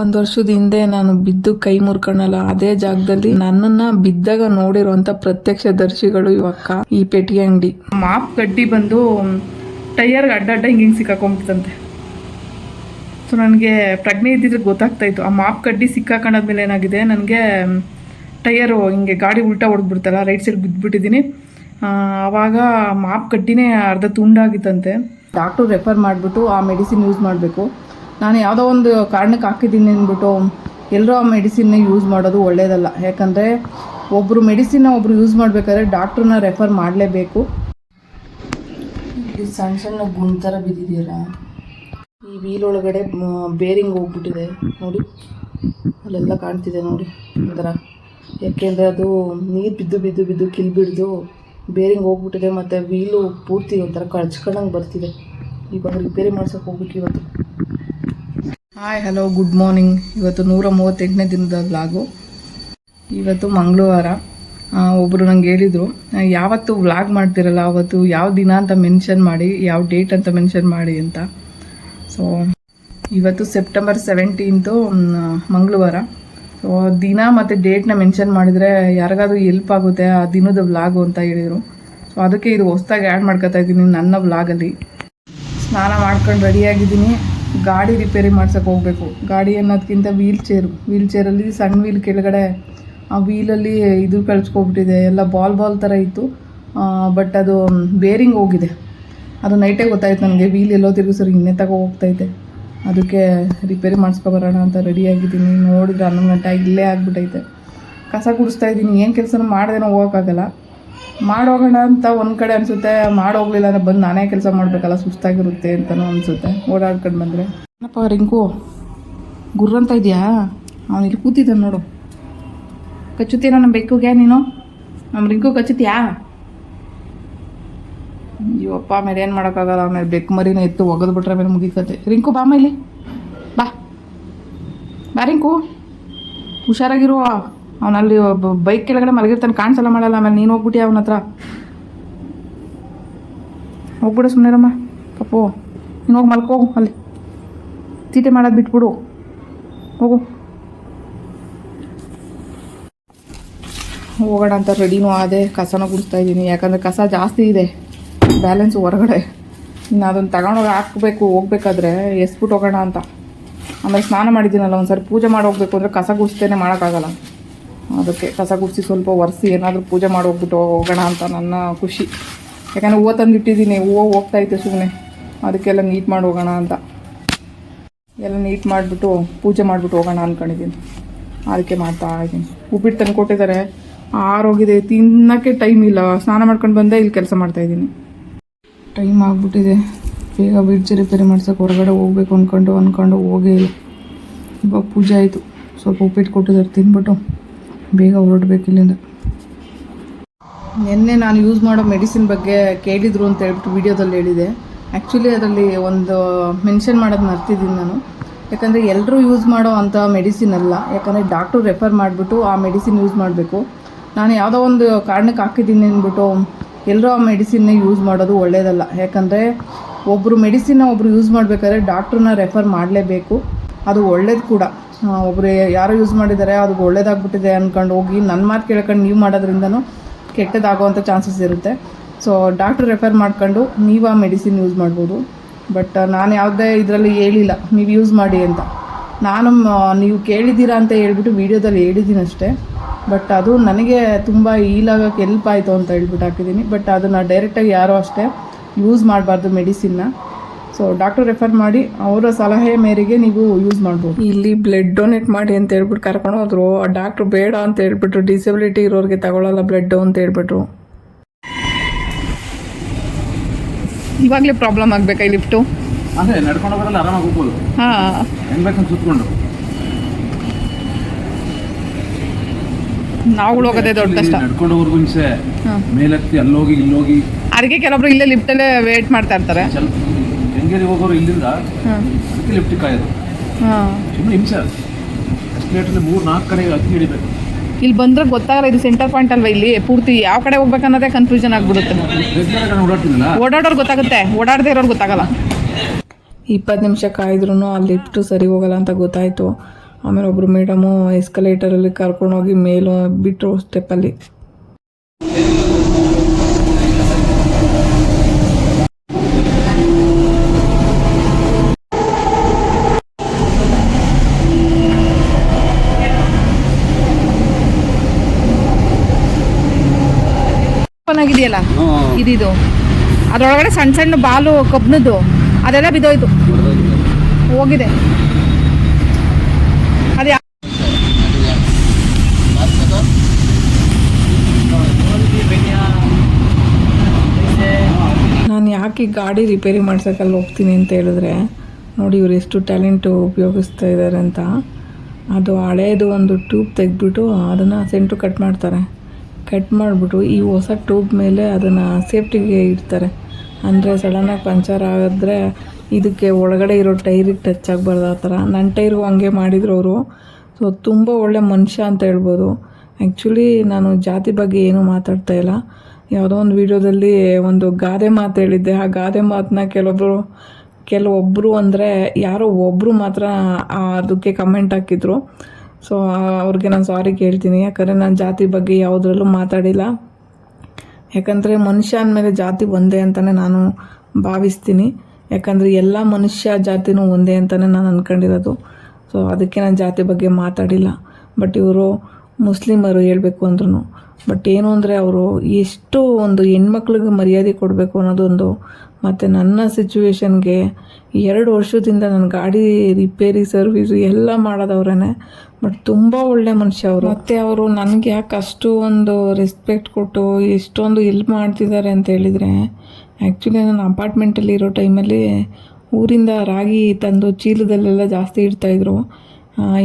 ಒಂದು ವರ್ಷದ ಹಿಂದೆ ನಾನು ಬಿದ್ದು ಕೈ ಮುರ್ಕೊಂಡಲ್ಲ ಅದೇ ಜಾಗದಲ್ಲಿ ನನ್ನನ್ನ ಬಿದ್ದಾಗ ನೋಡಿರುವಂತ ಪ್ರತ್ಯಕ್ಷದರ್ಶಿಗಳು ಇವಕ್ಕ ಈ ಪೆಟ್ಟಿಗೆ ಅಂಗಡಿ. ಮಾಪ್ ಗಡ್ಡಿ ಬಂದು ಟೈಯರ್ಗೆ ಅಡ್ಡ ಅಡ್ಡ ಹಿಂಗೆ ಹಿಂಗೆ ಸಿಕ್ಕಾಕೊಂಡ್ಬಿಡ್ತಂತೆ. ಸೊ ನನಗೆ ಪ್ರಜ್ಞೆ ಇದ್ದಿದ್ರೆ ಗೊತ್ತಾಗ್ತಾ ಇತ್ತು. ಆ ಮಾಪ್ ಕಡ್ಡಿ ಸಿಕ್ಕಾಕೊಂಡಾದ್ಮೇಲೆ ಏನಾಗಿದೆ ನನಗೆ ಟೈಯರು ಹಿಂಗೆ ಗಾಡಿ ಉಲ್ಟಾ ಹೊಡೆದ್ಬಿಡ್ತಲ್ಲ ರೈಟ್ ಸೈಡ್ ಬಿದ್ದುಬಿಟ್ಟಿದ್ದೀನಿ ಆವಾಗ ಮಾಪ್ ಕಡ್ಡಿನೇ ಅರ್ಧ ತುಂಡಾಗಿತ್ತಂತೆ. ಡಾಕ್ಟ್ರು ರೆಫರ್ ಮಾಡಿಬಿಟ್ಟು ಆ ಮೆಡಿಸಿನ್ ಯೂಸ್ ಮಾಡಬೇಕು. ನಾನು ಯಾವುದೋ ಒಂದು ಕಾರಣಕ್ಕೆ ಹಾಕಿದ್ದೀನಿ ಅಂದ್ಬಿಟ್ಟು ಎಲ್ಲರೂ ಆ ಮೆಡಿಸಿನ್ನ ಯೂಸ್ ಮಾಡೋದು ಒಳ್ಳೆಯದಲ್ಲ ಯಾಕಂದರೆ ಒಬ್ಬರು ಮೆಡಿಸಿನ್ನ ಒಬ್ಬರು ಯೂಸ್ ಮಾಡಬೇಕಾದ್ರೆ ಡಾಕ್ಟ್ರನ್ನ ರೆಫರ್ ಮಾಡಲೇಬೇಕು. ಇದು ಸಣ್ಣ ಸಣ್ಣ ಗುಂಡ್ ಥರ ಬಿದ್ದಿದ್ದೀರಾ ಈ ವೀಲ್ ಒಳಗಡೆ ಬೇರಿಂಗ್ ಹೋಗ್ಬಿಟ್ಟಿದೆ. ನೋಡಿ, ಅಲ್ಲೆಲ್ಲ ಕಾಣ್ತಿದೆ ನೋಡಿ, ಒಂಥರ. ಯಾಕೆಂದರೆ ಅದು ನೀರು ಬಿದ್ದು ಬಿದ್ದು ಬಿದ್ದು ಕಿಲ್ ಬಿಡ್ದು ಬೇರಿಂಗ್ ಹೋಗ್ಬಿಟ್ಟಿದೆ ಮತ್ತು ವೀಲು ಪೂರ್ತಿ ಒಂಥರ ಕಳ್ಚ್ಕೊಂಡಂಗೆ ಬರ್ತಿದೆ. ಇವಾಗ ರಿಪೇರಿ ಮಾಡ್ಸೋಕೆ ಹೋಗ್ಬೇಕು ಇವತ್ತು. ಹಾಯ್ ಹಲೋ ಗುಡ್ ಮಾರ್ನಿಂಗ್ ಇವತ್ತು ನೂರ ಮೂವತ್ತೆಂಟನೇ ದಿನದ ವ್ಲಾಗು ಇವತ್ತು ಮಂಗಳವಾರ. ಒಬ್ಬರು ನಂಗೆ ಹೇಳಿದರು ಯಾವತ್ತು ವ್ಲಾಗ್ ಮಾಡ್ತಿರಲ್ಲ, ಅವತ್ತು ಯಾವ ದಿನ ಅಂತ ಮೆನ್ಷನ್ ಮಾಡಿ, ಯಾವ ಡೇಟ್ ಅಂತ ಮೆನ್ಷನ್ ಮಾಡಿ ಅಂತ. ಸೊ ಇವತ್ತು ಸೆಪ್ಟೆಂಬರ್ ಸೆವೆಂಟೀನ್ತು ಮಂಗಳವಾರ. ಸೊ ದಿನ ಮತ್ತು ಡೇಟ್ನ ಮೆನ್ಷನ್ ಮಾಡಿದರೆ ಯಾರಿಗಾದ್ರೂ ಎಲ್ಪ್ ಆಗುತ್ತೆ ಆ ದಿನದ ವ್ಲಾಗು ಅಂತ ಹೇಳಿದರು. ಸೊ ಅದಕ್ಕೆ ಇದು ಹೊಸ್ದಾಗಿ ಆ್ಯಡ್ ಮಾಡ್ಕೊತಾ ಇದ್ದೀನಿ ನನ್ನ ವ್ಲಾಗಲ್ಲಿ ಸ್ನಾನ ಮಾಡ್ಕೊಂಡು ರೆಡಿಯಾಗಿದ್ದೀನಿ ಗಾಡಿ ರಿಪೇರಿ ಮಾಡ್ಸೋಕೆ ಹೋಗಬೇಕು. ಗಾಡಿ ಅನ್ನೋದಕ್ಕಿಂತ ವೀಲ್ ಚೇರು ವೀಲ್ ಚೇರಲ್ಲಿ ಸಣ್ಣ ವೀಲ್ ಕೆಳಗಡೆ ಆ ವೀಲಲ್ಲಿ ಇದು ಕಳ್ಸ್ಕೊಬಿಟ್ಟಿದೆ. ಎಲ್ಲ ಬಾಲ್ ಬಾಲ್ ಥರ ಇತ್ತು. ಬಟ್ ಅದು ಬೇರಿಂಗ್ ಹೋಗಿದೆ. ಅದು ನೈಟೇ ಗೊತ್ತಾಯ್ತು ನನಗೆ. ವೀಲ್ ಎಲ್ಲೋ ತಿರುಗಿಸೋರು ಇನ್ನೇ ತಗೋ ಹೋಗ್ತೈತೆ. ಅದಕ್ಕೆ ರಿಪೇರಿ ಮಾಡಿಸ್ಕೊಬರೋಣ ಅಂತ ರೆಡಿಯಾಗಿದ್ದೀನಿ ನೋಡಿದ್ರೆ ಹನ್ನೊಂದು ಗಂಟೆ ಇಲ್ಲೇ ಆಗಿಬಿಟ್ಟೈತೆ ಕಸ ಗುಡಿಸ್ತಾ ಇದ್ದೀನಿ. ಏನು ಕೆಲಸನೂ ಮಾಡ್ದೇನೋ ಹೋಗೋಕ್ಕಾಗಲ್ಲ. ಮಾಡೋಗೋಣ ಅಂತ ಒಂದು ಕಡೆ ಅನಿಸುತ್ತೆ, ಮಾಡೋಗ್ಲಿಲ್ಲ ಅಂದರೆ ಬಂದು ನಾನೇ ಕೆಲಸ ಮಾಡಬೇಕಲ್ಲ, ಸುಸ್ತಾಗಿರುತ್ತೆ ಅಂತಲೂ ಅನಿಸುತ್ತೆ. ಓಡಾಡ್ಕೊಂಡು ಬಂದರೆ. ಏನಪ್ಪ ರಿಂಕು? ಗುರ್ರಂತ ಇದೆಯಾ? ಅವನು ಇಲ್ಲಿ ಕೂತಿದ್ದಾನೆ ನೋಡು. ಕಚ್ಚುತ್ತೀನ ನಮ್ಮ ಬೆಕ್ಕುಗೆ ನೀನು? ನಮ್ಮ ರಿಂಕು ಕಚ್ಚುತ್ತೀಯಾ? ಅಯ್ಯೋಪ್ಪ ಆಮೇಲೆ ಏನು ಮಾಡೋಕ್ಕಾಗಲ್ಲ, ಆಮೇಲೆ ಬೆಕ್ಕು ಮರಿನ ಎತ್ತು ಒಗೆದು ಬಿಟ್ರೆ ಆಮೇಲೆ ಮುಗಿಕತ್ತೆ ರಿಂಕು, ಬಾ ಇಲ್ಲಿ. ಬಾ. ಬಾ ರಿಂಕು. ಹುಷಾರಾಗಿರುವ ಅವನಲ್ಲಿ ಬೈಕ್ ಕೆಳಗಡೆ ಮಲಗಿರ್ತಾನೆ, ಕಾಣಿಸಲ್ಲ ಮಾಡಲ್ಲ ಆಮೇಲೆ ನೀನು ಹೋಗ್ಬಿಟ್ಟಿ ಅವನ ಹತ್ರ. ಹೋಗ್ಬಿಡು ಸುಮ್ಮನೆರಮ್ಮ ಪಪ್ಪು ನೀನು ಹೋಗಿ ಮಲ್ಕೋ, ಅಲ್ಲಿ. ತೀಟೆ ಮಾಡೋದು ಬಿಟ್ಬಿಡು. ಹೋಗು. ಹೋಗೋಣ ಅಂತ ರೆಡಿನೂ ಆದೆ, ಕಸನೂ ಗುಡಿಸ್ತಾ ಇದ್ದೀನಿ. ಯಾಕಂದರೆ ಕಸ ಜಾಸ್ತಿ ಇದೆ ಬ್ಯಾಲೆನ್ಸ್ ಹೊರಗಡೆ. ಇನ್ನು ಅದನ್ನು ತಗೊಂಡೋಗಿ ಹಾಕ್ಬೇಕು, ಹೋಗ್ಬೇಕಾದ್ರೆ ಎಸ್ಬಿಟ್ಟು ಹೋಗೋಣ ಅಂತ. ಆಮೇಲೆ ಸ್ನಾನ ಮಾಡಿದ್ದೀನಲ್ಲ ಒಂದು ಸರಿ ಪೂಜೆ ಮಾಡಿ ಹೋಗ್ಬೇಕು ಅಂದರೆ ಕಸ ಗುಡಿಸ್ತೇನೆ ಮಾಡೋಕ್ಕಾಗಲ್ಲ. ಅದಕ್ಕೆ ಕಸ ಗುಡಿಸಿ ಸ್ವಲ್ಪ ಒರೆಸಿ ಏನಾದರೂ ಪೂಜೆ ಮಾಡಿ ಹೋಗ್ಬಿಟ್ಟು ಹೋಗೋಣ ಅಂತ ನನ್ನ ಖುಷಿ. ಯಾಕಂದರೆ ಹೂವು ತಂದಿಟ್ಟಿದ್ದೀನಿ, ಹೂವು ಹೋಗ್ತಾಯಿತ್ತು ಸುಮ್ಮನೆ ಅದಕ್ಕೆಲ್ಲ ನೀಟ್ ಮಾಡಿ ಹೋಗೋಣ ಅಂತ. ಎಲ್ಲ ನೀಟ್ ಮಾಡಿಬಿಟ್ಟು ಪೂಜೆ ಮಾಡಿಬಿಟ್ಟು ಹೋಗೋಣ ಅಂದ್ಕೊಂಡಿದ್ದೀನಿ ಅದಕ್ಕೆ ಮಾಡ್ತಾ ಇದ್ದೀನಿ. ಉಪ್ಪಿಟ್ಟು ತಂದು ಕೊಟ್ಟಿದ್ದಾರೆ. ಆರೋಗಿದೆ ತಿನ್ನೋಕ್ಕೆ ಟೈಮ್ ಇಲ್ಲ. ಸ್ನಾನ ಮಾಡ್ಕೊಂಡು ಬಂದೆ ಇಲ್ಲಿ ಕೆಲಸ ಮಾಡ್ತಾಯಿದ್ದೀನಿ ಟೈಮ್ ಆಗಿಬಿಟ್ಟಿದೆ. ಬೇಗ ಬ್ರಿಡ್ಜ್ ರಿಪೇರಿ ಮಾಡ್ಸೋಕೆ ಹೊರಗಡೆ ಹೋಗ್ಬೇಕು ಅಂದ್ಕೊಂಡು ಅಂದ್ಕೊಂಡು ಹೋಗೇ ಇಲ್ಲ. ಇವಾಗ ಪೂಜೆ ಆಯಿತು. ಸ್ವಲ್ಪ ಉಪ್ಪಿಟ್ಟು ಕೊಟ್ಟಿದ್ದಾರೆ ತಿಂದ್ಬಿಟ್ಟು ಬೇಗ ಹೊರಡ್ಬೇಕು ಇಲ್ಲಿಂದ. ನಿನ್ನೆ ನಾನು ಯೂಸ್ ಮಾಡೋ ಮೆಡಿಸಿನ್ ಬಗ್ಗೆ ಕೇಳಿದ್ರು ಅಂತ ಹೇಳ್ಬಿಟ್ಟು ವಿಡಿಯೋದಲ್ಲಿ ಹೇಳಿದೆ. ಆ್ಯಕ್ಚುಲಿ ಅದರಲ್ಲಿ ಒಂದು ಮೆನ್ಷನ್ ಮಾಡೋದು ಮರ್ತಿದ್ದೀನಿ ನಾನು. ಯಾಕಂದರೆ ಎಲ್ಲರೂ ಯೂಸ್ ಮಾಡೋ ಅಂಥ ಮೆಡಿಸಿನ್ ಅಲ್ಲ. ಯಾಕಂದರೆ ಡಾಕ್ಟ್ರು ರೆಫರ್ ಮಾಡಿಬಿಟ್ಟು ಆ ಮೆಡಿಸಿನ್ ಯೂಸ್ ಮಾಡಬೇಕು. ನಾನು ಯಾವುದೋ ಒಂದು ಕಾರಣಕ್ಕೆ ಹಾಕಿದ್ದೀನಿ ಅಂದ್ಬಿಟ್ಟು ಎಲ್ಲರೂ ಆ ಮೆಡಿಸಿನ್ನೇ ಯೂಸ್ ಮಾಡೋದು ಒಳ್ಳೆಯದಲ್ಲ ಯಾಕಂದರೆ ಒಬ್ಬರು ಮೆಡಿಸಿನ್ನ ಒಬ್ಬರು ಯೂಸ್ ಮಾಡಬೇಕಾದ್ರೆ ಡಾಕ್ಟ್ರನ್ನ ರೆಫರ್ ಮಾಡಲೇಬೇಕು. ಅದು ಒಳ್ಳೇದು ಕೂಡ. ಯಾರು ಯಾರೋ ಯೂಸ್ ಮಾಡಿದ್ದಾರೆ ಅದು ಒಳ್ಳೇದಾಗ್ಬಿಟ್ಟಿದೆ ಅಂದ್ಕೊಂಡು ಹೋಗಿ ನನ್ನ ಮಾತು ಕೇಳ್ಕೊಂಡು ನೀವು ಮಾಡೋದ್ರಿಂದನೂ ಕೆಟ್ಟದಾಗುವಂಥ ಚಾನ್ಸಸ್ ಇರುತ್ತೆ. ಸೊ ಡಾಕ್ಟ್ರ್ ರೆಫರ್ ಮಾಡ್ಕೊಂಡು ನೀವು ಆ ಮೆಡಿಸಿನ್ ಯೂಸ್ ಮಾಡ್ಬೋದು. ಬಟ್ ನಾನು ಯಾವುದೇ ಇದರಲ್ಲಿ ಹೇಳಿಲ್ಲ, ನೀವು ಯೂಸ್ ಮಾಡಿ ಅಂತ. ನಾನು ನೀವು ಕೇಳಿದ್ದೀರಾ ಅಂತ ಹೇಳ್ಬಿಟ್ಟು ವೀಡಿಯೋದಲ್ಲಿ ಹೇಳಿದ್ದೀನಿ ಅಷ್ಟೇ. ಬಟ್ ಅದು ನನಗೆ ತುಂಬ ಈಲಾಗಕ್ಕೆ ಹೆಲ್ಪ್ ಆಯಿತು ಅಂತ ಹೇಳ್ಬಿಟ್ಟು ಹಾಕಿದ್ದೀನಿ. ಬಟ್ ಅದನ್ನು ಡೈರೆಕ್ಟಾಗಿ ಯಾರೂ ಅಷ್ಟೇ ಯೂಸ್ ಮಾಡಬಾರ್ದು ಮೆಡಿಸಿನ್ನ ಸೊ ಡಾಕ್ಟರ್ ರೆಫರ್ ಮಾಡಿ ಅವರ ಸಲಹೆ ಮೇರೆಗೆ ನೀವು ಯೂಸ್ ಮಾಡ್ಬೋದು. ಇಲ್ಲಿ ಬ್ಲಡ್ ಡೊನೇಟ್ ಮಾಡಿ ಅಂತ ಹೇಳ್ಬಿಟ್ಟು ಕರ್ಕೊಂಡು ಹೋದ್ರು. ಆ ಡಾಕ್ಟ್ರು ಬೇಡ ಅಂತ ಹೇಳ್ಬಿಟ್ರು. ಡಿಸಬಿಲಿಟಿ ಇರೋರಿಗೆ ತಗೊಳ್ಳಲ್ಲ ಬ್ಲಡ್ ಅಂತ ಹೇಳ್ಬಿಟ್ರು. ಇವಾಗಲೇ ಪ್ರಾಬ್ಲಮ್ ಆಗಬೇಕಾ ಈ ಲಿಫ್ಟು ಅದೇ ನಡ್ಕೊಂಡು ಹೋಗೋದ್ರಲ್ಲಿ ಆರಾಮಾಗಿ ಹೋಗ್ಬೋದು. ಹಾಂ. ಹೆಂಗ್ ಬೇಕಂತ ಸುತ್ಕೊಂಡು. ನಾವುಗಳು ಹೋಗೋದೇ ದೊಡ್ಡ ಕಷ್ಟ. ನಡ್ಕೊಂಡು ಹೋಗೋರ್ಗು ಮುಂಚೆ ಮೇಲತ್ತಿ ಅಲ್ಲೋಗಿ ಇಲ್ಲೋಗಿ. ಅದಕ್ಕೆ ಕೆಲವೊಬ್ರು ಇಲ್ಲೇ ಲಿಫ್ಟಲ್ಲೇ ವೇಟ್ ಮಾಡ್ತಾ ಇರ್ತಾರೆ. ಸ್ವಲ್ಪ ಹೆಂಗೇರಿ ಹೋಗೋರು ಇಲ್ಲಿಂದ ಹಾಂ ಅದಕ್ಕೆ ಲಿಫ್ಟ್ ಕಾಯೋದು. ಹಾಂ. ಸುಮ್ಮನೆ ಹಿಂಸೆ ಅದು. ಎಸ್ಕಲೇಟರ್ಲಿ ಮೂರು ನಾಲ್ಕು ಕಡೆ ಅಕ್ಕಿ ಹಿಡಿಬೇಕು. ಇಲ್ಲಿ ಬಂದ್ರೆ ಗೊತ್ತಾಗಲ್ಲ ಇದು ಸೆಂಟರ್ ಪಾಯಿಂಟ್ ಅಲ್ವಾ ಇಲ್ಲಿ? ಪೂರ್ತಿ ಯಾವ ಕಡೆ ಹೋಗ್ಬೇಕನ್ನೋದೇ ಕನ್ಫ್ಯೂಷನ್ ಆಗ್ಬಿಡುತ್ತೆ. ಓಡಾಡೋರು ಗೊತ್ತಾಗುತ್ತೆ. ಓಡಾಡದೇ ಇರೋರು ಗೊತ್ತಾಗಲ್ಲ. ಇಪ್ಪತ್ತು ನಿಮಿಷ ಕಾಯ್ದ್ರೂ ಆ ಲಿಫ್ಟು ಸರಿ ಹೋಗಲ್ಲ ಅಂತ ಗೊತ್ತಾಯಿತು. ಆಮೇಲೆ ಒಬ್ಬರು ಮೇಡಮು ಎಸ್ಕಲೇಟರಲ್ಲಿ ಕರ್ಕೊಂಡೋಗಿ ಮೇಲೂ ಬಿಟ್ಟರು ಸ್ಟೆಪ್ಪಲ್ಲಿ ಓಪನ್ ಆಗಿದೆಯಲ್ಲ ಇದಿದು. ಅದರೊಳಗಡೆ ಸಣ್ಣ ಸಣ್ಣ ಬಾಲು ಕಬ್ಬಿಣದ್ದು ಅದೆಲ್ಲ ಬಿದ್ದೋಯ್ತು. ಹೋಗಿದೆ. ಅದು ನಾನು ಯಾಕೆ ಈ ಗಾಡಿ ರಿಪೇರಿ ಮಾಡ್ಸೋಕ್ಕಲ್ಲಿ ಹೋಗ್ತೀನಿ ಅಂತ ಹೇಳಿದ್ರೆ ನೋಡಿ ಇವ್ರು ಎಷ್ಟು ಟ್ಯಾಲೆಂಟು ಉಪಯೋಗಿಸ್ತಾ ಇದ್ದಾರೆ ಅಂತ. ಅದು ಹಳೇದು ಒಂದು ಟ್ಯೂಬ್ ತೆಗೆದ್ಬಿಟ್ಟು ಅದನ್ನು ಸೆಂಟು ಕಟ್ ಮಾಡ್ತಾರೆ. ಕಟ್ ಮಾಡಿಬಿಟ್ಟು ಈ ಹೊಸ ಟ್ಯೂಬ್ ಮೇಲೆ ಅದನ್ನು ಸೇಫ್ಟಿಗೆ ಇಡ್ತಾರೆ. ಅಂದರೆ ಸಡನ್ನಾಗಿ ಪಂಚರ್ ಆಗಿದ್ರೆ ಇದಕ್ಕೆ ಒಳಗಡೆ ಇರೋ ಟೈರಿಗೆ ಟಚ್ ಆಗಬಾರ್ದು ಆ ಥರ. ನನ್ನ ಟೈರ್ಗೂ ಹಂಗೆ ಮಾಡಿದ್ರು ಅವರು. ಸೊ ತುಂಬ ಒಳ್ಳೆ ಮನುಷ್ಯ ಅಂತ ಹೇಳ್ಬೋದು. ಆ್ಯಕ್ಚುಲಿ ನಾನು ಜಾತಿ ಬಗ್ಗೆ ಏನೂ ಮಾತಾಡ್ತಾ ಇಲ್ಲ. ಯಾವುದೋ ಒಂದು ವಿಡಿಯೋದಲ್ಲಿ ಒಂದು ಗಾದೆ ಮಾತು ಹೇಳಿದ್ದೆ. ಆ ಗಾದೆ ಮಾತನ್ನ ಕೆಲವೊಬ್ಬರು ಕೆಲವೊಬ್ಬರು ಅಂದರೆ ಯಾರೋ ಒಬ್ಬರು ಮಾತ್ರ ಅದಕ್ಕೆ ಕಮೆಂಟ್ ಹಾಕಿದ್ರು. ಸೊ ಅವ್ರಿಗೆ ನಾನು ಸಾರಿ ಕೇಳ್ತೀನಿ. ಯಾಕಂದರೆ ನಾನು ಜಾತಿ ಬಗ್ಗೆ ಯಾವುದರಲ್ಲೂ ಮಾತಾಡಿಲ್ಲ. ಯಾಕಂದರೆ ಮನುಷ್ಯ ಅಂದಮೇಲೆ ಜಾತಿ ಒಂದೇ ಅಂತಲೇ ನಾನು ಭಾವಿಸ್ತೀನಿ. ಯಾಕಂದರೆ ಎಲ್ಲ ಮನುಷ್ಯ ಜಾತಿನೂ ಒಂದೇ ಅಂತಲೇ ನಾನು ಅಂದ್ಕೊಂಡಿರೋದು ಸೊ ಅದಕ್ಕೆ ನಾನು ಜಾತಿ ಬಗ್ಗೆ ಮಾತಾಡಿಲ್ಲ. ಬಟ್ ಇವರು ಮುಸ್ಲಿಮರು ಹೇಳಬೇಕು ಅಂದ್ರೂ ಬಟ್ ಏನು ಅಂದರೆ ಅವರು ಎಷ್ಟು ಒಂದು ಹೆಣ್ಮಕ್ಳಿಗೆ ಮರ್ಯಾದೆ ಕೊಡಬೇಕು ಅನ್ನೋದೊಂದು. ಮತ್ತು ನನ್ನ ಸಿಚುವೇಶನ್ಗೆ ಎರಡು ವರ್ಷದಿಂದ ನನ್ನ ಗಾಡಿ ರಿಪೇರಿ ಸರ್ವಿಸು ಎಲ್ಲ ಮಾಡೋದವ್ರೇ ಬಟ್ ತುಂಬ ಒಳ್ಳೆ ಮನುಷ್ಯ ಅವರು. ಮತ್ತೆ ಅವರು ನನಗೆ ಯಾಕೆ ಅಷ್ಟು ಒಂದು ರೆಸ್ಪೆಕ್ಟ್ ಕೊಟ್ಟು ಎಷ್ಟೊಂದು ಹೆಲ್ಪ್ ಮಾಡ್ತಿದ್ದಾರೆ ಅಂತ ಹೇಳಿದರೆ ಆ್ಯಕ್ಚುಲಿ ನಾನು ಅಪಾರ್ಟ್ಮೆಂಟಲ್ಲಿ ಇರೋ ಟೈಮಲ್ಲಿ ಊರಿಂದ ರಾಗಿ ತಂದು ಚೀಲದಲ್ಲೆಲ್ಲ ಜಾಸ್ತಿ ಇಡ್ತಾಯಿದ್ರು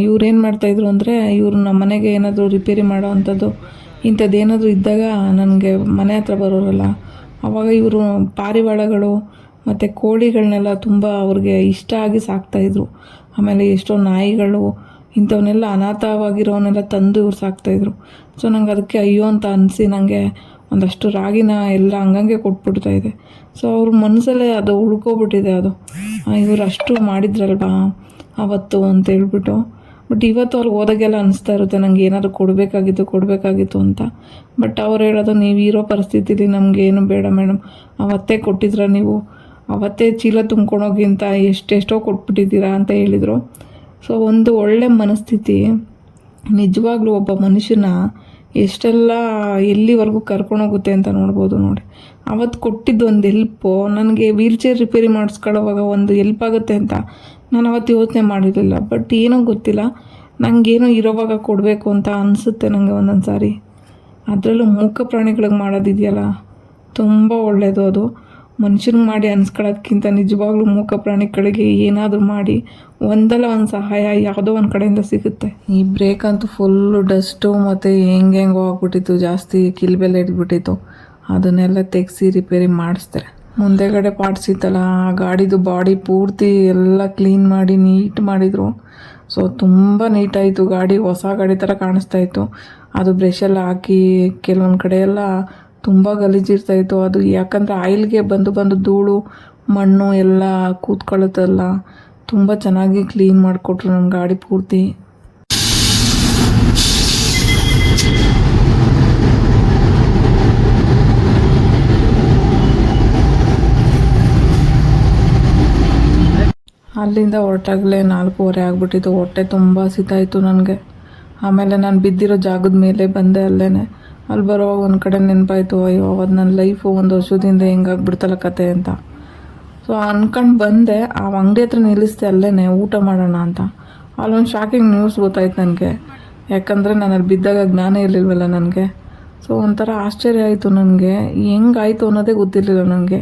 ಇವ್ರೇನು ಮಾಡ್ತಾಯಿದ್ರು ಅಂದರೆ ಇವರು ನಮ್ಮ ಮನೆಗೆ ಏನಾದರೂ ರಿಪೇರಿ ಮಾಡೋ ಅಂಥದ್ದು ಇಂಥದ್ದೇನಾದರೂ ಇದ್ದಾಗ ನನಗೆ ಮನೆ ಹತ್ರ ಬರೋರಲ್ಲ. ಆವಾಗ ಇವರು ಪಾರಿವಾಳಗಳು ಮತ್ತು ಕೋಳಿಗಳನ್ನೆಲ್ಲ ತುಂಬ ಅವ್ರಿಗೆ ಇಷ್ಟ ಆಗಿ ಸಾಕ್ತಾಯಿದ್ರು ಆಮೇಲೆ ಎಷ್ಟೋ ನಾಯಿಗಳು ಇಂಥವನ್ನೆಲ್ಲ ಅನಾಥವಾಗಿರೋವನ್ನೆಲ್ಲ ತಂದು ಇವ್ರು ಸಾಕ್ತಾಯಿದ್ರು. ಸೊ ನಂಗೆ ಅದಕ್ಕೆ ಅಯ್ಯೋ ಅಂತ ಅನಿಸಿ ನನಗೆ ಒಂದಷ್ಟು ರಾಗಿನ ಎಲ್ಲ ಹಂಗಂಗೆ ಕೊಟ್ಬಿಡ್ತಾ ಇದೆ ಸೊ ಅವ್ರ ಮನಸ್ಸಲ್ಲೇ ಅದು ಉಳ್ಕೊಬಿಟ್ಟಿದೆ ಅದು. ಇವರು ಅಷ್ಟು ಮಾಡಿದ್ರಲ್ವಾ? ಅವತ್ತು ಅಂತ ಹೇಳ್ಬಿಟ್ಟು. ಬಟ್ ಇವತ್ತು ಅವ್ರಿಗೆ ಹೋದಾಗೆಲ್ಲ ಅನಿಸ್ತಾ ಇರುತ್ತೆ ನನಗೆ ಏನಾದರೂ ಕೊಡಬೇಕಾಗಿತ್ತು ಕೊಡಬೇಕಾಗಿತ್ತು ಅಂತ. ಬಟ್ ಅವ್ರು ಹೇಳೋದು, ನೀವು ಇರೋ ಪರಿಸ್ಥಿತಿಲಿ ನಮಗೇನು ಬೇಡ ಮೇಡಮ್. ಅವತ್ತೇ ಕೊಟ್ಟಿದ್ರ ನೀವು. ಅವತ್ತೇ ಚೀಲ ತುಂಬ್ಕೊಂಡೋಗಿ ಅಂತ ಎಷ್ಟೆಷ್ಟೋ ಕೊಟ್ಬಿಟ್ಟಿದ್ದೀರಾ? ಅಂತ ಹೇಳಿದರು. ಸೊ ಒಂದು ಒಳ್ಳೆ ಮನಸ್ಥಿತಿ. ನಿಜವಾಗ್ಲೂ ಒಬ್ಬ ಮನುಷ್ಯನ ಎಷ್ಟೆಲ್ಲ ಎಲ್ಲಿವರೆಗೂ ಕರ್ಕೊಂಡೋಗುತ್ತೆ ಅಂತ ನೋಡ್ಬೋದು ನೋಡಿ. ಅವತ್ತು ಕೊಟ್ಟಿದ್ದು ಒಂದು ಎಲ್ಪು ನನಗೆ ವೀಲ್ ಚೇರ್ ರಿಪೇರಿ ಮಾಡಿಸ್ಕೊಳ್ಳೋವಾಗ ಒಂದು ಎಲ್ಪ್ ಆಗುತ್ತೆ ಅಂತ ನಾನು ಅವತ್ತು ಯೋಚನೆ ಮಾಡಿರಲಿಲ್ಲ. ಬಟ್ ಏನೋ ಗೊತ್ತಿಲ್ಲ ನನಗೇನೋ ಇರೋವಾಗ ಕೊಡಬೇಕು ಅಂತ ಅನಿಸುತ್ತೆ ನನಗೆ ಒಂದೊಂದು ಸಾರಿ ಅದರಲ್ಲೂ ಮೂಕ ಪ್ರಾಣಿಗಳಿಗೆ ಮಾಡೋದಿದೆಯಲ್ಲ, ತುಂಬ ಒಳ್ಳೆಯದು ಅದು. ಮನುಷ್ಯನಿಗೆ ಮಾಡಿ ಅನ್ಸ್ಕೊಳ್ಳೋದ್ಕಿಂತ ನಿಜವಾಗ್ಲೂ ಮೂಕ ಪ್ರಾಣಿಗಳಿಗೆ ಏನಾದರೂ ಮಾಡಿ ಒಂದಲ್ಲ ಒಂದು ಸಹಾಯ ಯಾವುದೋ ಒಂದು ಕಡೆಯಿಂದ ಸಿಗುತ್ತೆ. ಈ ಬ್ರೇಕ್ ಅಂತೂ ಫುಲ್ಲು ಡಸ್ಟು ಮತ್ತು ಹೆಂಗೆ ಹೆಂಗೋ ಆಗ್ಬಿಟ್ಟಿತ್ತು ಜಾಸ್ತಿ ಕಿಲ್ಬೆಲ್ಲ ಇಟ್ಬಿಟ್ಟಿತ್ತು ಅದನ್ನೆಲ್ಲ ತೆಗೆಸಿ ರಿಪೇರಿ ಮಾಡಿಸ್ತಾರೆ. ಮುಂದೆಗಡೆ ಪಾರ್ಟ್ಸ್ ಇತ್ತಲ್ಲ, ಆ ಗಾಡಿದು ಬಾಡಿ ಪೂರ್ತಿ ಎಲ್ಲ ಕ್ಲೀನ್ ಮಾಡಿ ನೀಟ್ ಮಾಡಿದರು. ಸೊ ತುಂಬ ನೀಟಾಯಿತು ಗಾಡಿ ಹೊಸ ಗಾಡಿ ಥರ ಕಾಣಿಸ್ತಾ ಇತ್ತು. ಅದು ಬ್ರಷೆಲ್ಲ ಹಾಕಿ, ಕೆಲವೊಂದು ಕಡೆ ಎಲ್ಲ ತುಂಬ ಗಲೀಜಿರ್ತಾಯಿತ್ತು. ಅದು ಯಾಕಂದರೆ ಆಯಿಲ್ಗೆ ಬಂದು ಬಂದು ಧೂಳು, ಮಣ್ಣು ಎಲ್ಲ ಕೂತ್ಕೊಳ್ಳುತ್ತಲ್ಲ. ತುಂಬ ಚೆನ್ನಾಗಿ ಕ್ಲೀನ್ ಮಾಡಿಕೊಟ್ರು ನಮ್ಮ ಗಾಡಿ ಪೂರ್ತಿ. ಅಲ್ಲಿಂದ ಹೊರಟಾಗಲೇ ನಾಲ್ಕೂವರೆ ಆಗಿಬಿಟ್ಟಿತ್ತು. ಹೊಟ್ಟೆ ತುಂಬ ಸಿತಾಯಿತು ನನಗೆ. ಆಮೇಲೆ ನಾನು ಬಿದ್ದಿರೋ ಜಾಗದ ಮೇಲೆ ಬಂದೆ ಅಲ್ಲೇ ಅಲ್ಲಿ ಬರೋವಾಗ ಒಂದು ಕಡೆ ನೆನಪಾಯಿತು, ಅಯ್ಯೋ ಅದು ನನ್ನ ಲೈಫು ಒಂದು ವರ್ಷದಿಂದ ಹೆಂಗಾಗ್ಬಿಡ್ತಲ್ಲ ಕತೆ ಅಂತ. ಸೊ ಅನ್ಕೊಂಡು ಬಂದೆ, ಆ ಅಂಗಡಿ ಹತ್ರ ನಿಲ್ಲಿಸ್ದೆ ಅಲ್ಲೇ ಊಟ ಮಾಡೋಣ ಅಂತ. ಅಲ್ಲೊಂದು ಶಾಕಿಂಗ್ ನ್ಯೂಸ್ ಗೊತ್ತಾಯ್ತು ನನಗೆ. ಯಾಕಂದರೆ ನಾನು ಅಲ್ಲಿ ಬಿದ್ದಾಗ ಜ್ಞಾನ ಇರಲಿಲ್ವಲ್ಲ ನನಗೆ. ಸೊ ಒಂಥರ ಆಶ್ಚರ್ಯ ಆಯಿತು ನನಗೆ. ಹೆಂಗಾಯಿತು ಅನ್ನೋದೇ ಗೊತ್ತಿರಲಿಲ್ಲ ನನಗೆ.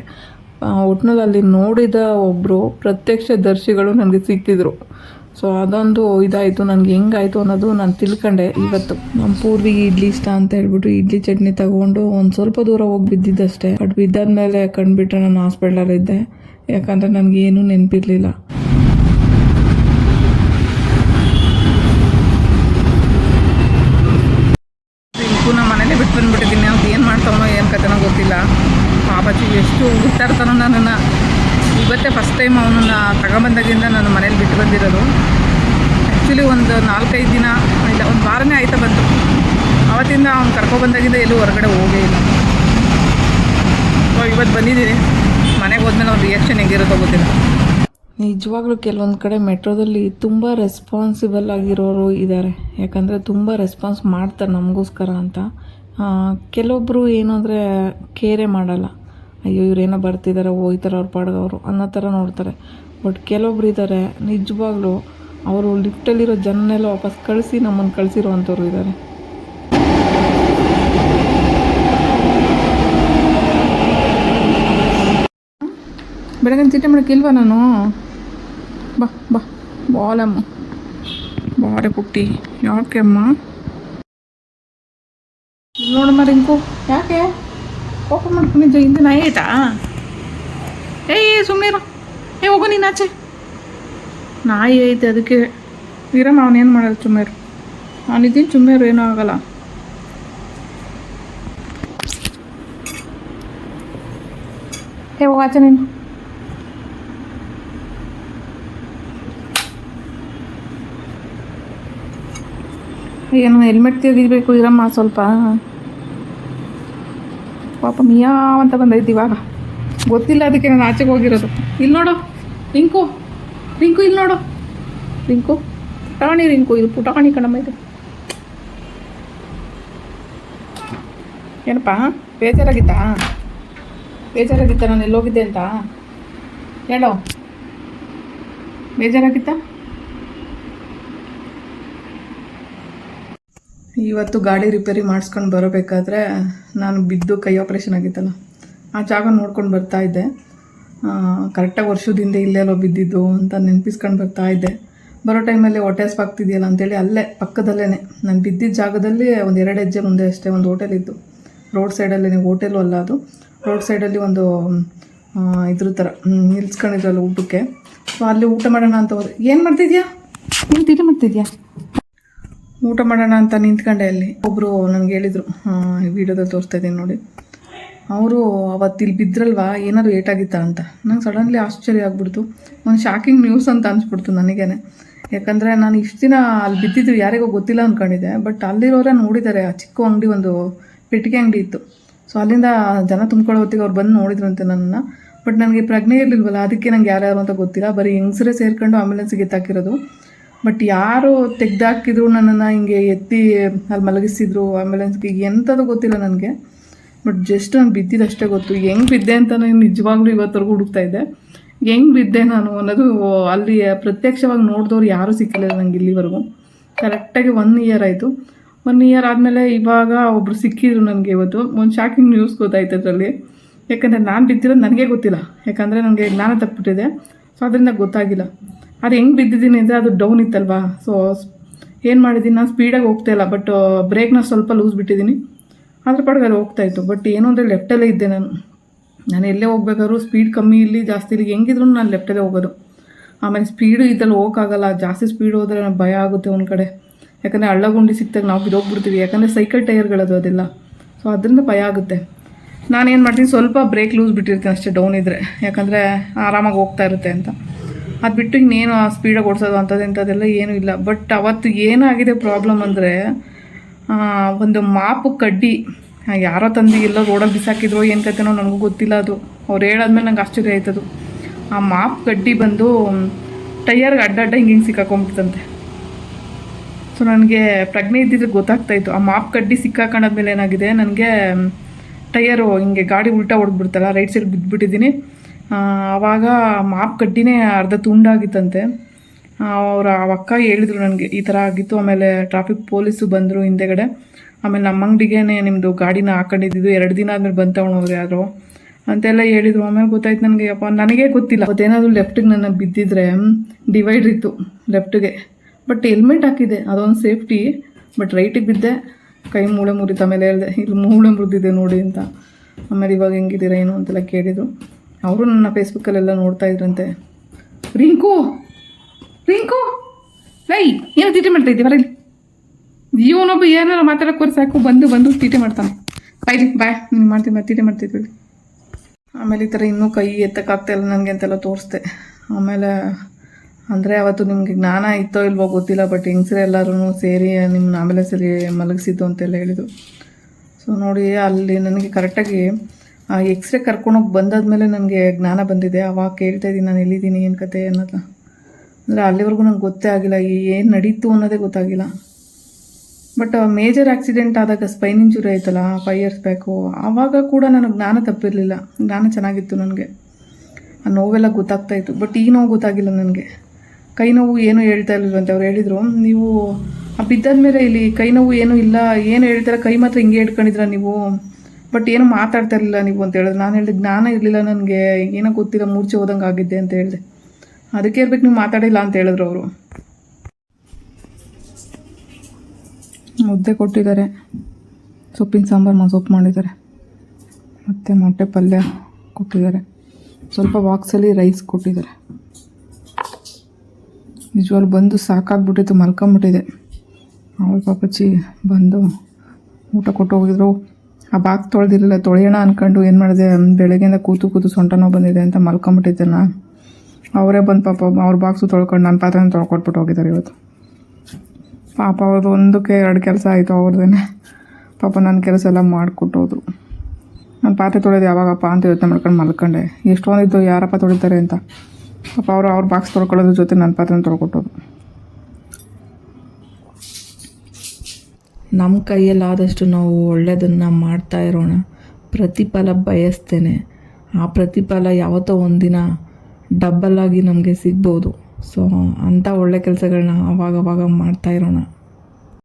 ಒಟ್ನಲ್ಲಿ ಅಲ್ಲಿ ನೋಡಿದ ಒಬ್ಬರು ಪ್ರತ್ಯಕ್ಷ ದರ್ಶಿಗಳು ನನಗೆ ಸಿಕ್ಕಿದ್ರು. ಸೊ ಅದೊಂದು ಇದಾಯಿತು. ನನಗೆ ಹೆಂಗಾಯಿತು ಅನ್ನೋದು ನಾನು ತಿಳ್ಕೊಂಡೆ ಇವತ್ತು. ನಮ್ಮ ಪೂರ್ವಿ ಇಡ್ಲಿ ಇಷ್ಟ ಅಂತ ಹೇಳ್ಬಿಟ್ಟು ಇಡ್ಲಿ ಚಟ್ನಿ ತಗೊಂಡು ಒಂದು ಸ್ವಲ್ಪ ದೂರ ಹೋಗಿ ಬಿದ್ದಿದ್ದಷ್ಟೇ. ಬಟ್ ಬಿದ್ದಾದ್ಮೇಲೆ ಕಂಡುಬಿಟ್ರೆ ನಾನು ಹಾಸ್ಪಿಟ್ಲಲ್ಲಿದ್ದೆ ಯಾಕಂದರೆ ನನಗೇನೂ ನೆನಪಿರಲಿಲ್ಲ. ರಿಂಕು ನಮ್ಮ ಮನೇಲಿ ಬಿಟ್ಟು ಬಂದ್ಬಿಟ್ಟಿದ್ದೀನಿ. ಅವ್ನು ಏನು ಮಾಡ್ತಾವನೋ ಏನು ಕಥೆನೋ ಗೊತ್ತಿಲ್ಲ. ಪಾಪಚ್ಚಿ ಎಷ್ಟು ಹುಡುಕ್ತಾಡ್ತಾನೋ ನನ್ನನ್ನು. ಇವತ್ತೇ ಫಸ್ಟ್ ಟೈಮ್ ಅವನನ್ನು ಮನೇಲಿ ಬಿಟ್ಟು ಬಂದಿರೋದು. ಆ್ಯಕ್ಚುಲಿ ಒಂದು ನಾಲ್ಕೈದು ದಿನ ಇಲ್ಲ, ಒಂದು ವಾರನೇ ಆಯ್ತಾ ಬಂತು. ಅವತ್ತಿಂದ ಅವ್ನು ಕರ್ಕೊಬಂದಾಗಿಂದ ಎಲ್ಲೂ ಹೊರಗಡೆ ಹೋಗೇ ಇಲ್ಲ. ಅವಾಗ ಇವತ್ತು ಬಂದಿದ್ದೀನಿ. ಮನೆಗೆ ಹೋದ್ಮೇಲೆ ಅವ್ನ ರಿಯಾಕ್ಷನ್ ಹೆಂಗಿರುತ್ತೋ ಗೊತ್ತಿಲ್ಲ. ನಿಜವಾಗ್ಲೂ ಕೆಲವೊಂದು ಕಡೆ ಮೆಟ್ರೋದಲ್ಲಿ ತುಂಬ ರೆಸ್ಪಾನ್ಸಿಬಲ್ ಆಗಿರೋರು ಇದ್ದಾರೆ ಯಾಕಂದರೆ ತುಂಬ ರೆಸ್ಪಾನ್ಸ್ ಮಾಡ್ತಾರೆ ನಮಗೋಸ್ಕರ ಅಂತ. ಕೆಲವೊಬ್ಬರು ಏನು ಅಂದರೆ ಕೇರೆ ಮಾಡಲ್ಲ. ಅಯ್ಯೋ, ಇವರೇನೋ ಬರ್ತಿದ್ದಾರೆ ಹೋಗ್ತಾರೆ ಅವ್ರು ಪಾಡ್ದವರು ಅನ್ನೋ ಥರ ನೋಡ್ತಾರೆ. ಬಟ್ ಕೆಲವೊಬ್ರು ಇದ್ದಾರೆ, ನಿಜವಾಗ್ಲೂ ಅವರು ಲಿಫ್ಟಲ್ಲಿರೋ ಜನನೆಲ್ಲ ವಾಪಸ್ ಕಳಿಸಿ ನಮ್ಮನ್ನು ಕಳಿಸಿರೋ ಅಂಥವ್ರು ಇದ್ದಾರೆ. ಬೆಳಗ್ಗೆ ಚೀಟಿ ಮಾಡೋಕ್ಕಿಲ್ವಾ ನಾನು? ಬಾ ಬಾ ಬಾಲಮ್ಮ ಬಾರೆ ಪುಟ್ಟಿ, ಯಾಕೆ ಅಮ್ಮ? ನೋಡಮ್ಮ ರಿಂಕು. ಯಾಕೆ? ಕೋಪ ಮಾಡ್ಕೊಂಡಿದ್ದೆ ಹಿಂದೆ ನಾಯಿ ಆಯ್ತಾ? ಏಯ್ ಸುಮ್ಮನೆ ಏ ಹೋಗು ನೀನು ಆಚೆ. ನಾಯಿ ಐತೆ ಅದಕ್ಕೆ. ಇರಮ್ಮ ಅವನೇನು ಮಾಡೋದು ಚುಮ್ಮೇರು. ಅವನಿದ್ದೀನಿ ಚುಮ್ಮೇರು ಏನೂ ಆಗಲ್ಲ. ಏ ಹೋಗಾಚೆ ನೀನು. ಏನು ಹೆಲ್ಮೆಟ್ ತೆಗಿಬೇಕು ಇರಮ್ಮ ಸ್ವಲ್ಪ. ಪಾಪ ಮಿಯಾ ಅಂತ ಬಂದೈತಿ ಇವಾಗ. ಗೊತ್ತಿಲ್ಲ ಅದಕ್ಕೆ ನಾನು ಆಚೆಗೆ ಹೋಗಿರೋದು. ಇಲ್ಲಿ ನೋಡು. ರಿಂಕು. ರಿಂಕು ಇಲ್ಲಿ ನೋಡು. ರಿಂಕು. ಪುಟಾಣಿ ರಿಂಕು, ಇದು ಪುಟಾಣಿ ಕಣಮ್ಮ ಇದು. ಏನಪ್ಪ? ಬೇಜಾರಾಗಿತ್ತಾ? ಬೇಜಾರಾಗಿತ್ತ? ನಾನು ಎಲ್ಲೋಗಿದ್ದೆ ಅಂತ? ಹೇಳೋ. ಬೇಜಾರಾಗಿತ್ತ? ಇವತ್ತು ಗಾಡಿ ರಿಪೇರಿ ಮಾಡಿಸ್ಕೊಂಡು ಬರಬೇಕಾದ್ರೆ ನಾನು ಬಿದ್ದು ಕೈ ಆಪ್ರೇಷನ್ ಆಗಿತ್ತಲ್ಲ. ಆ ಜಾಗ ನೋಡ್ಕೊಂಡು ಬರ್ತಾ ಇದ್ದೆ. ಕರೆಕ್ಟಾಗಿ ವರ್ಷದಿಂದ ಇಲ್ಲೇ ಇಲ್ಲೆಲ್ಲೋ ಬಿದ್ದಿದ್ದು ಅಂತ ನೆನಪಿಸ್ಕೊಂಡು ಬರ್ತಾ ಇದ್ದೆ. ಬರೋ ಟೈಮಲ್ಲಿ ಹೊಟ್ಟೆ ಹಸ್ವಾಗ್ತಿದೆಯಲ್ಲ ಅಂತೇಳಿ ಅಲ್ಲೇ ಪಕ್ಕದಲ್ಲೇ ನಾನು ಬಿದ್ದಿದ್ದ ಜಾಗದಲ್ಲಿ ಒಂದು ಎರಡು ಹೆಜ್ಜೆ ಮುಂದೆ ಅಷ್ಟೇ ಒಂದು ಹೋಟೆಲ್ ಇತ್ತು. ರೋಡ್ ಸೈಡಲ್ಲಿ ನೀವು ಹೋಟೆಲು ಅಲ್ಲ ಅದು. ರೋಡ್ ಸೈಡಲ್ಲಿ ಒಂದು ಇದ್ರ ಥರ ನಿಲ್ಸ್ಕೊಂಡಿದ್ರಲ್ಲ ಊಟಕ್ಕೆ. ಸೊ ಅಲ್ಲಿ ಊಟ ಮಾಡೋಣ ಅಂತ ಹೋದೆ. ಏನು ಮಾಡ್ತಿದ್ಯಾ? ಏನು ತಿಂಡಿ ಮಾಡ್ತಿದ್ಯಾ? ಊಟ ಮಾಡೋಣ ಅಂತ ನಿಂತ್ಕೊಂಡೆ ಅಲ್ಲಿ. ಒಬ್ಬರು ನನಗೆ ಹೇಳಿದರು ವಿಡಿಯೋದಲ್ಲಿ ತೋರಿಸ್ತಾ ಇದ್ದೀನಿ ನೋಡಿ. ಅವರು ಅವತ್ತು ಇಲ್ಲಿ ಬಿದ್ರಲ್ವಾ? ಏನಾದ್ರು ಏಟಾಗಿತ್ತಾ ಅಂತ. ನಂಗೆ ಸಡನ್ಲಿ ಆಶ್ಚರ್ಯ ಆಗ್ಬಿಡ್ತು. ಒಂದು ಶಾಕಿಂಗ್ ನ್ಯೂಸ್ ಅಂತ ಅನಿಸ್ಬಿಡ್ತು ನನಗೇನೆ. ಯಾಕಂದರೆ ನಾನು ಇಷ್ಟು ದಿನ ಅಲ್ಲಿ ಬಿದ್ದಿದ್ದು ಯಾರಿಗೋ ಗೊತ್ತಿಲ್ಲ ಅಂದ್ಕೊಂಡಿದ್ದೆ ಬಟ್ ಅಲ್ಲಿರೋರೆ ನೋಡಿದ್ದಾರೆ ಆ ಚಿಕ್ಕ ಅಂಗಡಿ ಒಂದು ಪೆಟ್ಟಿಗೆ ಅಂಗಡಿ ಇತ್ತು. ಸೊ ಅಲ್ಲಿಂದ ಜನ ತುಂಬ್ಕೊಳ್ಳೋ ಹೊತ್ತಿಗೆ ಅವ್ರು ಬಂದು ನೋಡಿದ್ರಂತೆ ನನ್ನನ್ನು. ಬಟ್ ನನಗೆ ಪ್ರಜ್ಞೆ ಇರಲಿಲ್ವಲ್ಲ, ಅದಕ್ಕೆ ನಂಗೆ ಯಾರ್ಯಾರು ಅಂತ ಗೊತ್ತಿಲ್ಲ. ಬರೀ ಹೆಂಗಸರೇ ಸೇರ್ಕೊಂಡು ಆಂಬುಲೆನ್ಸ್ಗೆ ಎತ್ತಾಕಿರೋದು ಬಟ್ ಯಾರು ತೆಗ್ದಾಕಿದ್ರು ನನ್ನನ್ನು, ಹಿಂಗೆ ಎತ್ತಿ ಅಲ್ಲಿ ಮಲಗಿಸಿದ್ರು ಆಂಬುಲೆನ್ಸ್ಗೆ ಎಂಥದ್ದು ಗೊತ್ತಿಲ್ಲ ನನಗೆ. ಬಟ್ ಜಸ್ಟ್ ನಾನು ಬಿದ್ದಿದ್ದಷ್ಟೇ ಗೊತ್ತು. ಹೆಂಗೆ ಬಿದ್ದೆ ಅಂತ ನಾನು ನಿಜವಾಗ್ಲೂ ಇವತ್ತರೆಗೂ ಹುಡುಕ್ತಾ ಇದ್ದೆ. ಹೆಂಗೆ ಬಿದ್ದೆ ನಾನು ಅನ್ನೋದು ಅಲ್ಲಿ ಪ್ರತ್ಯಕ್ಷವಾಗಿ ನೋಡಿದವ್ರು ಯಾರೂ ಸಿಕ್ಕಿಲ್ಲ ನಂಗೆ ಇಲ್ಲಿವರೆಗೂ. ಕರೆಕ್ಟಾಗಿ ಒನ್ ಇಯರ್ ಆಯಿತು. ಒನ್ ಇಯರ್ ಆದಮೇಲೆ ಇವಾಗ ಒಬ್ಬರು ಸಿಕ್ಕಿದ್ರು ನನಗೆ ಇವತ್ತು. ಒಂದು ಶಾಕಿಂಗ್ ನ್ಯೂಸ್ ಗೊತ್ತಾಯ್ತು ಅದರಲ್ಲಿ. ಯಾಕಂದರೆ ನಾನು ಬಿದ್ದಿರೋದು ನನಗೆ ಗೊತ್ತಿಲ್ಲ. ಯಾಕಂದರೆ ನನಗೆ ಜ್ಞಾನ ತಪ್ಪಿಬಿಟ್ಟಿದೆ. ಸೊ ಅದರಿಂದ ಗೊತ್ತಾಗಿಲ್ಲ. ಅದು ಹೆಂಗೆ ಬಿದ್ದಿದ್ದೀನಿ ಅಂದರೆ ಅದು ಡೌನ್ ಇತ್ತಲ್ವಾ? ಸೊ ಏನು ಮಾಡಿದ್ದೀನಿ? ನಾನು ಸ್ಪೀಡಾಗಿ ಹೋಗ್ತಾ ಇಲ್ಲ. ಬಟ್ ಬ್ರೇಕ್ನ ಸ್ವಲ್ಪ ಲೂಸ್ ಬಿಟ್ಟಿದ್ದೀನಿ. ಅದ್ರ ಪಾಡಿಗೆ ಅಲ್ಲಿ ಹೋಗ್ತಾ ಇತ್ತು. ಬಟ್ ಏನು ಅಂದರೆ ಲೆಫ್ಟಲ್ಲೇ ಇದ್ದೆ ನಾನು. ನಾನು ಎಲ್ಲೇ ಹೋಗ್ಬೇಕಾದ್ರೂ ಸ್ಪೀಡ್ ಕಮ್ಮಿ ಇಲ್ಲಿ, ಜಾಸ್ತಿ ಇಲ್ಲಿ. ಹೆಂಗಿದ್ರು ನಾನು ಲೆಫ್ಟಲ್ಲೇ ಹೋಗೋದು. ಆಮೇಲೆ ಸ್ಪೀಡು ಇದ್ದಲ್ಲಿ ಹೋಗೋಕ್ಕಾಗಲ್ಲ. ಜಾಸ್ತಿ ಸ್ಪೀಡ್ ಹೋದರೆ ಭಯ ಆಗುತ್ತೆ ಒಂದು ಕಡೆ. ಯಾಕಂದರೆ ಹಳ್ಳಗುಂಡಿ ಸಿಕ್ತಾಗ ನಾವು ಬಿದ್ದೋಗ್ಬಿಡ್ತೀವಿ ಯಾಕಂದರೆ ಸೈಕಲ್ ಟೈರ್ಗಳದು ಅದೆಲ್ಲ. ಸೊ ಅದರಿಂದ ಭಯ ಆಗುತ್ತೆ. ನಾನೇನು ಮಾಡ್ತೀನಿ, ಸ್ವಲ್ಪ ಬ್ರೇಕ್ ಲೂಸ್ ಬಿಟ್ಟಿರ್ತೀನಿ ಅಷ್ಟೇ ಡೌನ್ ಇದ್ದರೆ ಯಾಕಂದರೆ ಆರಾಮಾಗಿ ಹೋಗ್ತಾ ಇರುತ್ತೆ ಅಂತ. ಅದು ಬಿಟ್ಟು ಇನ್ನೇನು ಸ್ಪೀಡಾಗಿ ಓಡಿಸೋದು ಅಂಥದ್ದು ಇಂಥದ್ದೆಲ್ಲ ಏನೂ ಇಲ್ಲ. ಬಟ್ ಅವತ್ತು ಏನಾಗಿದೆ ಪ್ರಾಬ್ಲಮ್ ಅಂದರೆ ಒಂದು ಮಾಪು ಕಡ್ಡಿ. ಯಾರೋ ತಂದು ಎಲ್ಲೋ ರೋಡಲ್ಲಿ ಬಿಸಾಕಿದ್ರು ಏನು ಕತೆನೋ ನನಗೂ ಗೊತ್ತಿಲ್ಲ ಅದು. ಅವ್ರು ಹೇಳಾದ್ಮೇಲೆ ನಂಗೆ ಆಶ್ಚರ್ಯ ಆಯ್ತದು. ಆ ಮಾಪ್ ಕಡ್ಡಿ ಬಂದು ಟೈಯರ್ಗೆ ಅಡ್ಡ ಹಿಂಗೆ ಹಿಂಗೆ ಸಿಕ್ಕಾಕೊಂಡ್ಬಿಡ್ತಂತೆ ಸೊ ನನಗೆ ಪ್ರಜ್ಞೆ ಇದ್ದಿದ್ರೆ ಗೊತ್ತಾಗ್ತಾಯಿತ್ತು ಆ ಮಾಪ್ ಕಡ್ಡಿ ಸಿಕ್ಕಾಕೊಂಡಾದ್ಮೇಲೆ ಏನಾಗಿದೆ? ನನಗೆ ಟೈಯರು ಹಿಂಗೆ ಗಾಡಿ ಉಲ್ಟಾ ಹೊಡೆದ್ಬಿಡ್ತಲ್ಲ ರೈಟ್ ಸೈಡ್ ಬಿದ್ದುಬಿಟ್ಟಿದ್ದೀನಿ ಆವಾಗ ಮಾಪ್ ಕಡ್ಡಿನೇ ಅರ್ಧ ತುಂಡಾಗಿತ್ತಂತೆ. ಅವ್ರ ಅಕ್ಕ ಹೇಳಿದ್ರು ನನಗೆ, ಈ ಥರ ಆಗಿತ್ತು. ಆಮೇಲೆ ಟ್ರಾಫಿಕ್ ಪೊಲೀಸು ಬಂದರು ಹಿಂದೆಗಡೆ. ಆಮೇಲೆ ನಮ್ಮ ಅಂಗಡಿಗೇನೆ ನಿಮ್ಮದು ಗಾಡಿನ ಹಾಕೊಂಡಿದ್ದು, ಎರಡು ದಿನ ಆದಮೇಲೆ ಬಂದು ತೊಗೊಂಡೋದ್ರು ಯಾರು ಅಂತೆಲ್ಲ ಹೇಳಿದ್ರು. ಆಮೇಲೆ ಗೊತ್ತಾಯ್ತು ನನಗೆ ಅಪ್ಪ ನನಗೇ ಗೊತ್ತಿಲ್ಲ. ಅವತ್ತೇನಾದರೂ ಲೆಫ್ಟಿಗೆ ನನ್ನ ಬಿದ್ದಿದ್ರೆ ಡಿವೈಡ್ ಇತ್ತು ಲೆಫ್ಟಿಗೆ ಬಟ್ ಹೆಲ್ಮೆಟ್ ಹಾಕಿದೆ, ಅದೊಂದು ಸೇಫ್ಟಿ ಬಟ್ ರೈಟಿಗೆ ಬಿದ್ದೆ, ಕೈ ಮೂಳೆ ಮುರಿತು ಆಮೇಲೆ ಹೇಳಿದೆ, ಇಲ್ಲಿ ಮೂಳೆ ಮುರಿದಿದೆ ನೋಡಿ ಅಂತ. ಆಮೇಲೆ ಇವಾಗ ಹೆಂಗಿದ್ದೀರಾ ಏನು ಅಂತೆಲ್ಲ ಕೇಳಿದರು. ಅವರು ನನ್ನ ಫೇಸ್ಬುಕ್ಕಲ್ಲೆಲ್ಲ ನೋಡ್ತಾ ಇದ್ರಂತೆ. ರಿಂಕು ರಿಂಕು? ಲೈ ಏನು ತೀಟೆ ಮಾಡ್ತಾ ಇದ್ದೀವಿ ಬರಲಿ ಇವನೊಬ್ಬ ಏನಾರು ಮಾತಾಡೋಕೆ ಸಾಕು, ಬಂದು ಬಂದು ತೀಟೆ ಮಾಡ್ತಾನೆ. ಬಾಯ್ಲಿ ಬಾಯ್ ನೀನು ಮಾಡ್ತೀನಿ ತೀಟೆ ಮಾಡ್ತಿದ್ವಿ ಆಮೇಲೆ ಈ ಥರ ಇನ್ನೂ ಕೈ ಎತ್ತಕ್ಕಾಗ್ತಾ ಇಲ್ಲ ನನಗೆ ಅಂತೆಲ್ಲ ತೋರಿಸ್ದೆ. ಆಮೇಲೆ ಅಂದರೆ ಅವತ್ತು ನಿಮಗೆ ಜ್ಞಾನ ಇತ್ತೋ ಇಲ್ವೋ ಗೊತ್ತಿಲ್ಲ ಬಟ್ ಹೆಂಗಸ್ರೆ ಎಲ್ಲರೂ ಸೇರಿ ನಿಮ್ಮನ್ನ ಆಮೇಲೆ ಸರಿ ಮಲಗಿಸಿದ್ದು ಅಂತೆಲ್ಲ ಹೇಳಿದರು. ಸೊ ನೋಡಿ, ಅಲ್ಲಿ ನನಗೆ ಕರೆಕ್ಟಾಗಿ ಎಕ್ಸ್ರೇ ಕರ್ಕೊಂಡೋಗಿ ಬಂದಾದ್ಮೇಲೆ ನನಗೆ ಜ್ಞಾನ ಬಂದಿದೆ. ಅವಾಗ ಕೇಳ್ತಾ ಇದ್ದೀನಿ, ನಾನು ಎಲ್ಲಿದ್ದೀನಿ, ಏನು ಕತೆ ಅನ್ನೋದು ಅಂದರೆ ಅಲ್ಲಿವರೆಗೂ ನಂಗೆ ಗೊತ್ತೇ ಆಗಿಲ್ಲ ಏನು ನಡೀತು ಅನ್ನೋದೇ ಗೊತ್ತಾಗಿಲ್ಲ. ಬಟ್ ಮೇಜರ್ ಆಕ್ಸಿಡೆಂಟ್ ಆದಾಗ ಸ್ಪೈನ್ ಇಂಜುರಿ ಆಯ್ತಲ್ಲ ಫೈವ್ ಇಯರ್ಸ್ ಬ್ಯಾಕು ಆವಾಗ ಕೂಡ ನನಗೆ ಜ್ಞಾನ ತಪ್ಪಿರಲಿಲ್ಲ. ಜ್ಞಾನ ಚೆನ್ನಾಗಿತ್ತು ನನಗೆ. ಆ ನೋವೆಲ್ಲ ಗೊತ್ತಾಗ್ತಾ ಇತ್ತು ಬಟ್ ಈ ನೋವು ಗೊತ್ತಾಗಿಲ್ಲ ನನಗೆ. ಕೈ ನೋವು ಏನು ಹೇಳ್ತಾ ಅಂತ ಅವ್ರು ಹೇಳಿದರು. ನೀವು, ಆ, ಬಿದ್ದಾದ್ಮೇಲೆ ಇಲ್ಲಿ ಕೈ ನೋವು ಏನೂ ಇಲ್ಲ, ಏನು ಹೇಳ್ತಾರೆ, ಕೈ ಮಾತ್ರ ಹಿಂಗೆ ಇಟ್ಕೊಂಡಿದ್ರ ನೀವು. ಬಟ್ ಏನು ಮಾತಾಡ್ತಾ ಇರಲಿಲ್ಲ ನೀವು ಅಂತ ಹೇಳಿದ್ರು. ನಾನು ಹೇಳಿದೆ ಜ್ಞಾನ ಇರಲಿಲ್ಲ ನನಗೆ, ಏನೋ ಗೊತ್ತಿಲ್ಲ, ಮೂರ್ಛೆ ಹೋದಂಗೆ ಆಗಿದ್ದೆ ಅಂತ ಹೇಳಿದೆ. ಅದಕ್ಕೆ ಇರ್ಬೇಕು, ನೀವು ಮಾತಾಡಿಲ್ಲ ಅಂತ ಹೇಳಿದ್ರು ಅವರು. ಮುದ್ದೆ ಕೊಟ್ಟಿದ್ದಾರೆ. ಸೊಪ್ಪಿನ ಸಾಂಬಾರು ಮಸೊಪ್ಪು ಮಾಡಿದ್ದಾರೆ. ಮತ್ತು ಮೊಟ್ಟೆ ಪಲ್ಯ ಕೊಟ್ಟಿದ್ದಾರೆ. ಸ್ವಲ್ಪ ಬಾಕ್ಸಲ್ಲಿ ರೈಸ್ ಕೊಟ್ಟಿದ್ದಾರೆ. ನಿಜವಾಗ್ಲು ಬಂದು ಸಾಕಾಗ್ಬಿಟ್ಟಿತ್ತು, ಮಲ್ಕೊಂಬಿಟ್ಟಿದೆ. ಅವಳು ಪಾಪಚ್ಚಿ ಬಂದು ಊಟ ಕೊಟ್ಟು ಹೋಗಿದ್ರು. ಆ ಬಾಕ್ಸ್ ತೊಳೆದಿರಲಿಲ್ಲ, ತೊಳೆಯೋಣ ಅಂದ್ಕೊಂಡು ಏನು ಮಾಡಿದೆ? ಬೆಳಗ್ಗೆಯಿಂದ ಕೂತು ಕೂತು ಸೊಂಟನೋ ಬಂದಿದೆ ಅಂತ ಮಲ್ಕೊಂಬಿಟ್ಟಿದ್ದೆ ನಾನು ಅವರೇ ಬಂದು ಪಾಪ ಅವ್ರ ಬಾಕ್ಸು ತೊಳ್ಕೊಂಡು ನನ್ನ ಪಾತ್ರನ ತೊಳ್ಕೊಟ್ಬಿಟ್ಟು ಹೋಗಿದ್ದಾರೆ ಇವತ್ತು. ಪಾಪ ಅವ್ರದ್ದು ಒಂದಕ್ಕೆ ಎರಡು ಕೆಲಸ ಆಯಿತು ಅವ್ರದ್ದೇನೆ. ಪಾಪ ನನ್ನ ಕೆಲಸ ಎಲ್ಲ ಮಾಡಿಕೊಟ್ಟೋದು ನನ್ನ ನಾನು ಪಾತ್ರೆ ತೊಳೆದು ಯಾವಾಗಪ್ಪ ಅಂತ ಯೋಚನೆ ಮಾಡ್ಕೊಂಡು ಮಲ್ಕೊಂಡೆ. ಎಷ್ಟೊಂದಿದ್ದು ಯಾರಪ್ಪ ತೊಳಿತಾರೆ ಅಂತ. ಪಾಪ ಅವರು ಅವ್ರ ಬಾಕ್ಸ್ ತೊಳ್ಕೊಳ್ಳೋದ್ರ ಜೊತೆ ನನ್ನ ಪಾತ್ರನ ತೊಳ್ಕೊಟ್ಟೋದು ನಮ್ಮ ಕೈಯಲ್ಲಾದಷ್ಟು ನಾವು ಒಳ್ಳೆಯದನ್ನು ಮಾಡ್ತಾ ಇರೋಣ. ಪ್ರತಿಫಲ ಬಯಸ್ತೇನೆ. ಆ ಪ್ರತಿಫಲ ಯಾವತ್ತೋ ಒಂದಿನ ಡಬ್ಬಲ್ ಆಗಿ ನಮಗೆ ಸಿಗ್ಬೋದು. ಸೊ ಅಂಥ ಒಳ್ಳೆ ಕೆಲಸಗಳನ್ನ ಅವಾಗವಾಗ ಮಾಡ್ತಾ ಇರೋಣ.